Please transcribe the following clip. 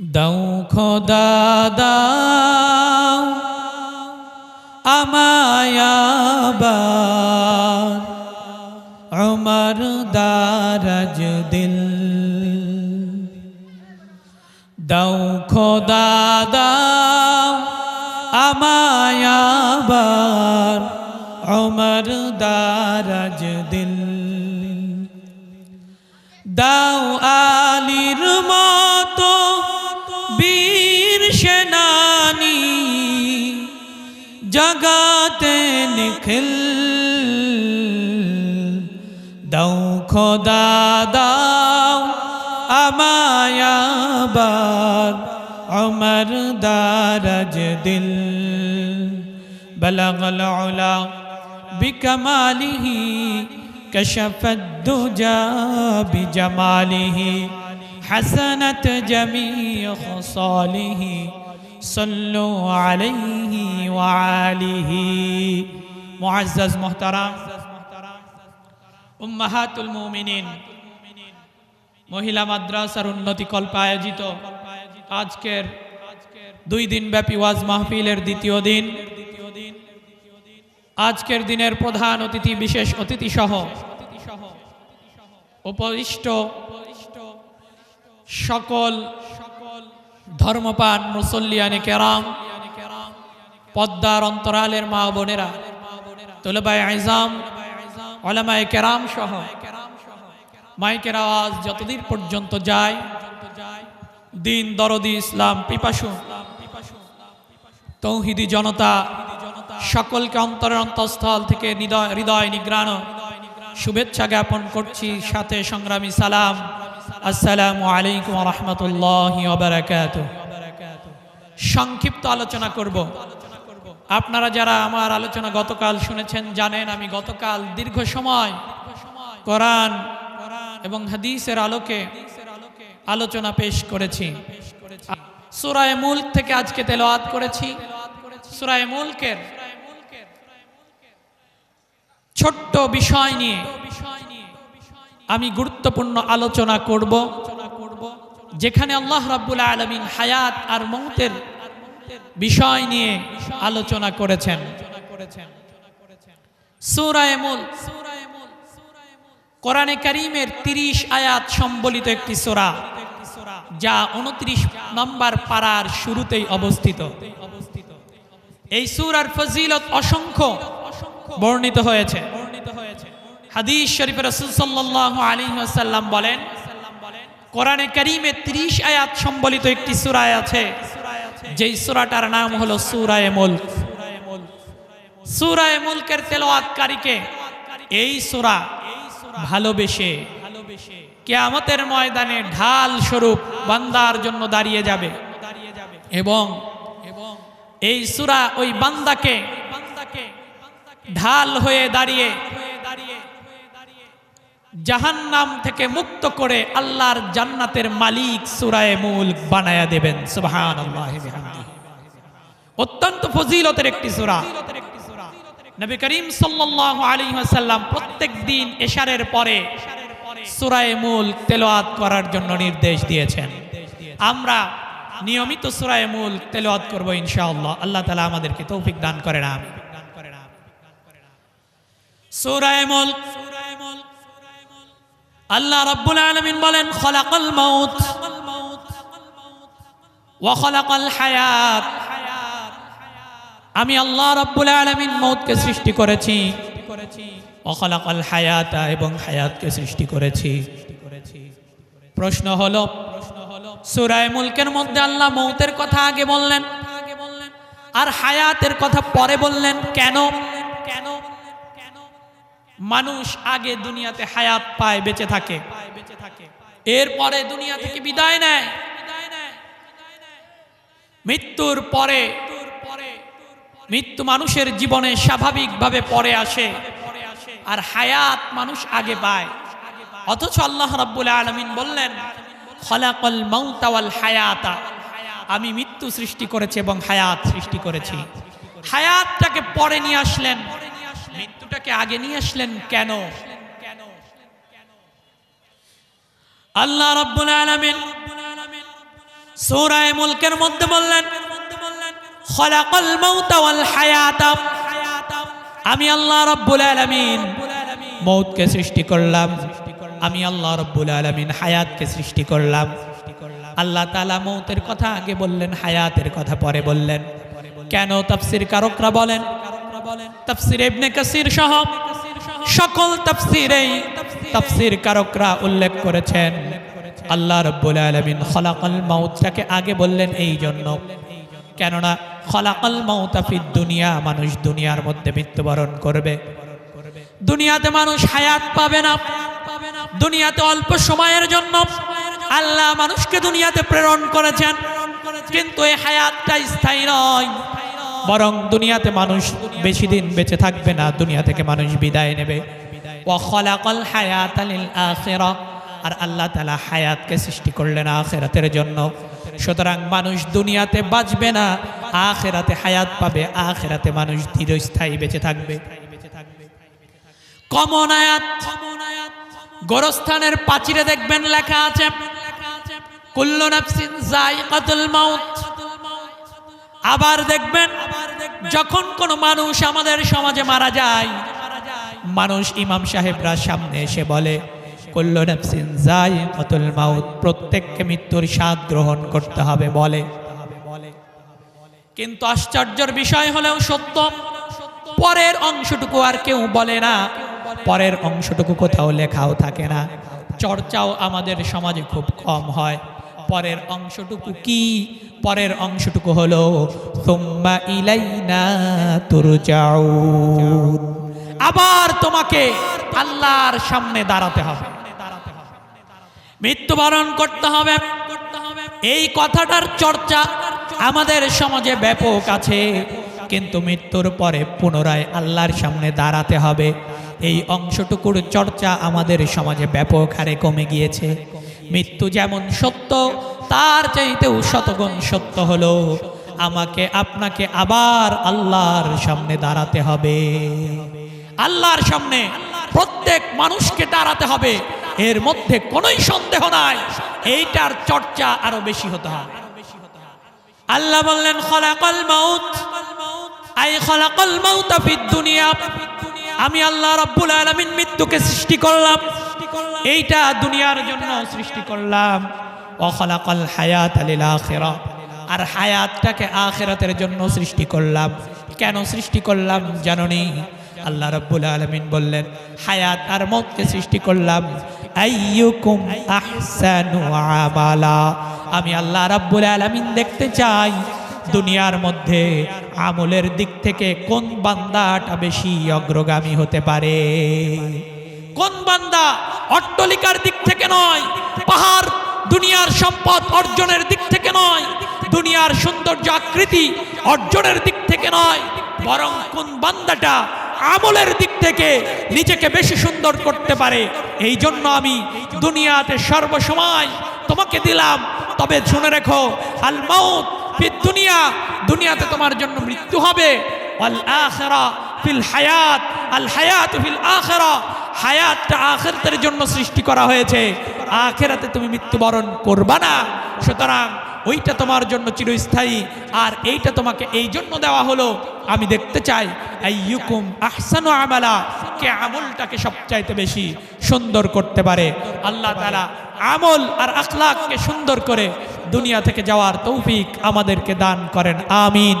দাও খোদা, দাও আমায়াবার উমর দারাজ দিল। দাও খোদা, দাও আমায়াবার উমর দারাজ দিল। দাও জগাতে নিখিল দাও খোদা দাও আমায়াবার عمر دارج دل بلغ العلا بكماله كشف الدجى بجماله حسنت جميع خصاله সল্লু আলাইহি ওয়া আলিহি। মুআজ্জাজ মুহতারাম। উম্মাহাতুল মুমিনিন। মহিলা মাদ্রাসার উন্নতি কল্পে আয়োজিত আজকের দুই দিন ব্যাপী ওয়াজ মাহফিলের দ্বিতীয় দিন। আজকের দিনের প্রধান অতিথি, বিশেষ অতিথি সহ উপবিষ্ট সকল ধর্মপান মুসল্লিয়ানে কেরাম, পদ্মার অন্তরালের মা বোনেরা তোলবায় আইজাম, ওলামায় কেরাম সহ মাইকের আওয়াজ যতদিন পর্যন্ত যায়, দিন, দরদি, ইসলাম, পিপাসু, তৌহিদি জনতা, সকলকে অন্তরের অন্তঃস্থল থেকে হৃদয় নিগ্রাণ শুভেচ্ছা জ্ঞাপন করছি, সাথে সংগ্রামী সালাম। আসসালামু আলাইকুম রহমতুল্লাহ সংক্ষিপ্ত আলোচনা করব। আপনারা যারা আমার আলোচনা গতকাল শুনেছেন জানেন আমি গতকাল দীর্ঘ সময় কোরআন এবং হাদিসের আলোকে আলোচনা পেশ করেছি। সুরায় মুল্ক থেকে আজকে তেলাওয়াত করেছি। সুরায় মুলকের ছোট্ট বিষয় নিয়ে আমি গুরুত্বপূর্ণ আলোচনা করব, যেখানে আল্লাহ রাব্বুল আলমিন হায়াত আর মৌতের বিষয় নিয়ে আলোচনা করেছেন। কোরআনে করিমের তিরিশ আয়াত সম্বলিত একটি সোরা, যা উনত্রিশ নম্বর পাড়ার শুরুতেই অবস্থিত। এই সুরার ফজিলত অসংখ্য বর্ণিত হয়েছে। হাদিস শরীফ রসুল সাল্লাহ আলী আসাল্লাম বলেন, কোরআনে করিমে ত্রিশ আয়াত সম্বলিত একটি সুরায় আছে। যেই সুরাটার নাম হলো সুরায় মুল্ক। সুরায় মুলকের তেলাওয়াতকারীকে এই সুরা ভালোবেসে কেয়ামতের ময়দানে ঢাল স্বরূপ বান্দার জন্য দাঁড়িয়ে যাবে। এবং এই সুরা ওই বান্দাকে ঢাল হয়ে দাঁড়িয়ে জাহান্নাম থেকে মুক্ত করে আল্লাহর জান্নাতের মালিক সুরায় মূল বানায়া দেবেন। অত্যন্ত ফজিলতের একটি সুরা। নবী করিম ওয়াসাল্লাম প্রত্যেক দিন এশারের পরে সূরায়ে মূল তেলাওয়াত করার জন্য নির্দেশ দিয়েছেন। আমরা নিয়মিত সূরায়ে মূল তেলাওয়াত করব ইনশাআল্লাহ। আল্লাহ তাআলা আমাদেরকে তৌফিক দান করেন, আমিন। সূরায়ে মূল আল্লাহ রাব্বুল আলামিন বলেন, খলাকাল মাউত ওয়া খলাকাল হায়াত। আমি আল্লাহ রাব্বুল আলামিন মৌতকে সৃষ্টি করেছি। অখলাকাল হায়াতা এবং হায়াতকে সৃষ্টি করেছি। প্রশ্ন হলো, সুরায় মুলকের মধ্যে আল্লাহ মৌতের কথা আগে বললেন, আর হায়াতের কথা পরে বললেন কেন কেন? মানুষ আগে দুনিয়াতে হায়াত পায়, বেঁচে থাকে। এরপরে দুনিয়া থেকে বিদায় নেয়। মৃত্যুর পরে মৃত্যু মানুষের জীবনে স্বাভাবিকভাবে পরে আসে আর হায়াত মানুষ আগে পায়। অথচ আল্লাহ রাব্বুল আলমিন বললেন, খলাকল মৌতাওয়াল হায়াতা। আমি মৃত্যু সৃষ্টি করেছি এবং হায়াত সৃষ্টি করেছি। হায়াতটাকে পরে নিয়ে আসলেন। মৃত্যুটাকে আগে নিয়ে আসলেন কেন? আল্লাহ রাব্বুল আলামিন সূরায়ে মুলকের মধ্যে বললেন, খলাকাল মাউতা ওয়াল হায়াতা। আমি আল্লাহ রাব্বুল আলামিন মৌতকে সৃষ্টি করলাম। আমি আল্লাহ রাব্বুল আলামিন হায়াতকে সৃষ্টি করলাম। আল্লাহ তাআলা মৌতের কথা আগে বললেন, হায়াতের কথা পরে বললেন। কেন তাফসীর কারকরা বলেন তাফসীর ইবনে কাসির সকল তাফসীরেই তাফসীর কারকরা উল্লেখ করেছেন। আল্লাহ রাব্বুল আলামিন খলাকাল মাউতটাকে আগে বললেন এই জন্য কেননা খলাকাল মাউতা ফিদ দুনিয়া, মানুষ দুনিয়ার মধ্যে মৃত্যুবরণ করবে। দুনিয়াতে মানুষ হায়াত পাবে না। দুনিয়াতে অল্প সময়ের জন্য আল্লাহ মানুষকে দুনিয়াতে প্রেরণ করেছেন। কিন্তু এই হায়াতটা স্থায়ী নয়। বরং দুনিয়াতে মানুষ বেশি দিন বেঁচে থাকবে না, দুনিয়া থেকে মানুষ বিদায় নেবে। হায়াত আর আল্লাহ তালা হায়াতকে সৃষ্টি করলেন আখিরাতের জন্য। সুতরাং মানুষ দুনিয়াতে বাঁচবে না, আখিরাতে হায়াত পাবে, আখিরাতে মানুষ দীর্ঘস্থায়ী বেঁচে থাকবে। কমন গোরস্থানের পাচিরে দেখবেন লেখা আছে আবার দেখবেন যখন কোন মানুষ আমাদের সমাজে মারা যায়, মানুষ ইমাম সাহেবরা সামনে এসে বলে, কুল্লু নাফসিন যায়িকাতুল মাউত, প্রত্যেককে মৃত্যুর স্বাদ গ্রহণ করতে হবে, বলে। কিন্তু আশ্চর্যের বিষয় হলেও সত্য, পরের অংশটুকু আর কেউ বলে না। পরের অংশটুকু কোথাও লেখাও থাকে না। চর্চাও আমাদের সমাজে খুব কম হয়। পরের অংশটুকু কি পরের অংশটুকু হলো তোম্মা ইলাইনা তুরজাউন। আবার তোমাকে আল্লাহর সামনে দাঁড়াতে হবে। মৃত্যুবরণ করতে হবে। এই কথাটার চর্চা আমাদের সমাজে ব্যাপক আছে, কিন্তু মৃত্যুর পরে পুনরায় আল্লাহর সামনে দাঁড়াতে হবে। এই অংশটুকুর চর্চা আমাদের সমাজে ব্যাপক হারে কমে গিয়েছে। মৃত্যু যেমন সত্য, তার চাইতেও শতগুণ সত্য হলো। আমাকে, আপনাকে আবার আল্লাহর সামনে দাঁড়াতে হবে। আল্লাহর সামনে প্রত্যেক মানুষকে দাঁড়াতে হবে। এর মধ্যে কোনোই সন্দেহ নাই, এইটার চর্চা আরও বেশি হতে হবে। আল্লাহ বললেন মাউত আমি আল্লাহ রাব্বুল আলামিন মৃত্যুকে সৃষ্টি করলাম। এইটা দুনিয়ার জন্য সৃষ্টি করলাম। ও খলাকাল হায়াত লিল আখিরাহ আর হায়াতটাকে আখিরাতের জন্য সৃষ্টি করলাম। কেন সৃষ্টি করলাম জাননি? আল্লাহ রাব্বুল আলামিন বললেন, হায়াত আর মতকে সৃষ্টি করলাম। আমি আল্লাহ রাব্বুল আলামিন দেখতে চাই, দুনিয়ার মধ্যে আমলের দিক থেকে কোন বান্দাটা বেশি অগ্রগামী হতে পারে? কোন বান্দা অট্টলিকার দিক থেকে নয়, পাহাড় দুনিয়ার সম্পদ অর্জনের দিক থেকে নয়, দুনিয়ার সৌন্দর্য আকৃতি অর্জনের দিক থেকে নয়, বরং কোন বান্দাটা আমলের দিক থেকে নিজেকে বেশি সুন্দর করতে পারে। এই জন্য আমি দুনিয়াতে সর্বসময় তোমাকে দিলাম। তবে শুনে রেখো, আল মাউত দুনিয়া, দুনিয়াতে তোমার জন্য মৃত্যু হবে। ওয়াল আখিরা ফিল হায়াত, আল হায়াত ফিল আখিরা। হায়াতটা আখেরাতের জন্য সৃষ্টি করা হয়েছে। আখেরাতে তুমি মৃত্যুবরণ করবা না। সুতরাং ওইটা তোমার জন্য চিরস্থায়ী। আর এইটা তোমাকে এই জন্য দেওয়া হলো, আমি দেখতে চাই, আইয়ুকুম আহসানু আমালা, কে আমলটাকে সবচাইতে বেশি সুন্দর করতে পারে। আল্লাহ তাআলা আমল আর আখলাককে সুন্দর করে দুনিয়া থেকে যাওয়ার তৌফিক আমাদেরকে দান করেন। আমিন।